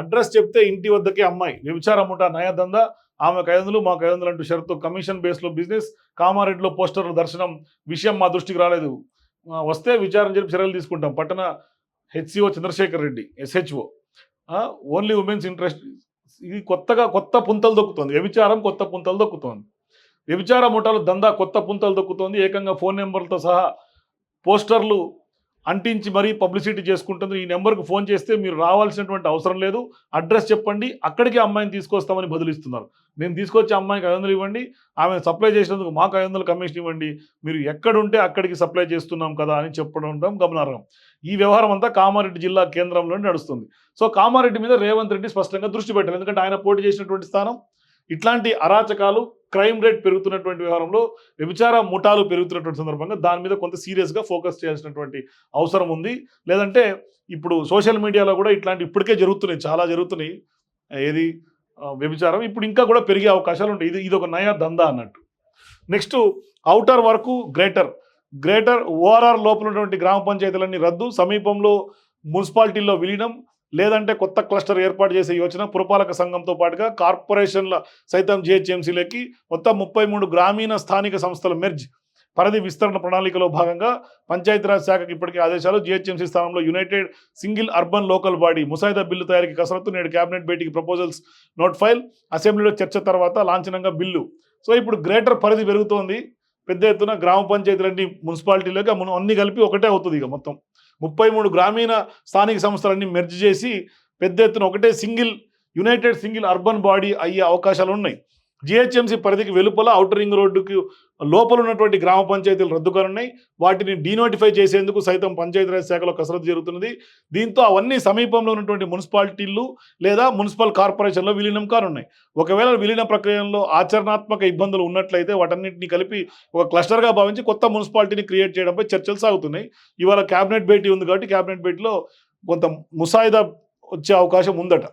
Address చెప్తే ఇంటి వద్దకే అమ్మాయి. వ్యభిచార నయా నయదంద ఆమెకు ఐదు వందలు మాకు ఐదు వందలు అంటూ షరతు. కమిషన్ బేస్లో బిజినెస్. కామారెడ్డిలో పోస్టర్లు దర్శనం. విషయం మా దృష్టికి రాలేదు. వస్తే విచారణ జరిపి చర్యలు తీసుకుంటాం. పట్టణ HCO Chandrasekhar Reddy SHO. Only women's interest. ఇది కొత్తగా కొత్త పుంతలు దొక్కుతుంది. వ్యభిచారం కొత్త పుంతలు దొక్కుతోంది. వ్యభిచార ముఠాలు దందా కొత్త పుంతలు దొక్కుతోంది. ఏకంగా ఫోన్ నెంబర్లతో సహా పోస్టర్లు అంటించి మరీ పబ్లిసిటీ చేసుకుంటుంది. ఈ నెంబర్కు ఫోన్ చేస్తే మీరు రావాల్సినటువంటి అవసరం లేదు. అడ్రస్ చెప్పండి. అక్కడికి అమ్మాయిని తీసుకొస్తామని బదులిస్తున్నారు. నేను తీసుకొచ్చి అమ్మాయికి ఐదు వందలు ఇవ్వండి. ఆమె సప్లై చేసినందుకు మాకు ఐదు కమిషన్ ఇవ్వండి. మీరు ఎక్కడుంటే అక్కడికి సప్లై చేస్తున్నాం కదా అని చెప్పడం గమనార్హం. ఈ వ్యవహారం అంతా కామారెడ్డి జిల్లా కేంద్రంలోనే నడుస్తుంది. సో కామారెడ్డి మీద రేవంత్ రెడ్డి స్పష్టంగా దృష్టి పెట్టారు ఎందుకంటే ఆయన పోటీ చేసినటువంటి స్థానం ఇట్లాంటి అరాచకాలు క్రైమ్ రేట్ పెరుగుతున్నటువంటి వ్యవహారంలో వ్యభిచార ముఠాలు పెరుగుతున్నటువంటి సందర్భంగా దాని మీద కొంత సీరియస్గా ఫోకస్ చేయాల్సినటువంటి అవసరం ఉంది. లేదంటే ఇప్పుడు సోషల్ మీడియాలో కూడా ఇట్లాంటి ఇప్పటికే జరుగుతున్నాయి చాలా జరుగుతున్నాయి. ఏది? వ్యభిచారం. ఇప్పుడు ఇంకా కూడా పెరిగే అవకాశాలు ఉంటాయి ఇది ఇది ఒక నయా దందా అన్నట్టు. నెక్స్ట్ అవుటర్ వరకు గ్రేటర్. గ్రేటర్ ఓఆర్ఆర్ లోపల ఉన్నటువంటి గ్రామ పంచాయతీలన్నీ రద్దు సమీపంలో మున్సిపాలిటీల్లో విలీనం లేదంటే కొత్త క్లస్టర్ ఏర్పాటు చేసే యోచన పురపాలక సంఘంతో పాటుగా కార్పొరేషన్ల సైతం జిహెచ్ఎంసీలకి మొత్తం ముప్పై మూడు గ్రామీణ స్థానిక సంస్థల మెర్జ్ పరిధి విస్తరణ ప్రణాళికలో భాగంగా పంచాయతీరాజ్ శాఖకి ఇప్పటికే ఆదేశాలు. జిహెచ్ఎంసీ స్థానంలో united single urban local body ముసాయిదా బిల్లు తయారీకి కసరత్తు. నేడు కేబినెట్ భేటీకి ప్రపోజల్స్ నోట్ ఫైల్. అసెంబ్లీలో చర్చ తర్వాత లాంఛనంగా బిల్లు. సో ఇప్పుడు గ్రేటర్ పరిధి పెరుగుతోంది. పెద్ద ఎత్తున గ్రామ పంచాయతీలన్నీ మున్సిపాలిటీలోకి అన్ని కలిపి ఒకటే అవుతుంది ఇక మొత్తం. ముప్పై మూడు గ్రామీణ స్థానిక సంస్థలన్నీ మెర్జ్ చేసి పెద్ద ఎత్తున ఒకటే single united single urban body అయ్యే అవకాశాలు ఉన్నాయి. జిహెచ్ఎంసీ పరిధికి వెలుపల అవుటర్ రింగ్ రోడ్డుకు లోపల ఉన్నటువంటి గ్రామ పంచాయతీలు రద్దు కానున్నాయి వాటిని డీనోటిఫై చేసేందుకు సైతం పంచాయతీరాజ్ శాఖలో కసరత్తు జరుగుతున్నది. దీంతో అవన్నీ సమీపంలో ఉన్నటువంటి మున్సిపాలిటీలు లేదా మున్సిపల్ కార్పొరేషన్లో విలీనం కానున్నాయి. ఒకవేళ విలీన ప్రక్రియలో ఆచరణాత్మక ఇబ్బందులు ఉన్నట్లయితే వాటన్నింటినీ కలిపి ఒక క్లస్టర్గా భావించి కొత్త మున్సిపాలిటీని క్రియేట్ చేయడంపై చర్చలు సాగుతున్నాయి. ఇవాళ క్యాబినెట్ భేటీ ఉంది కాబట్టి క్యాబినెట్ భేటీలో కొంత ముసాయిదా వచ్చే అవకాశం ఉందట.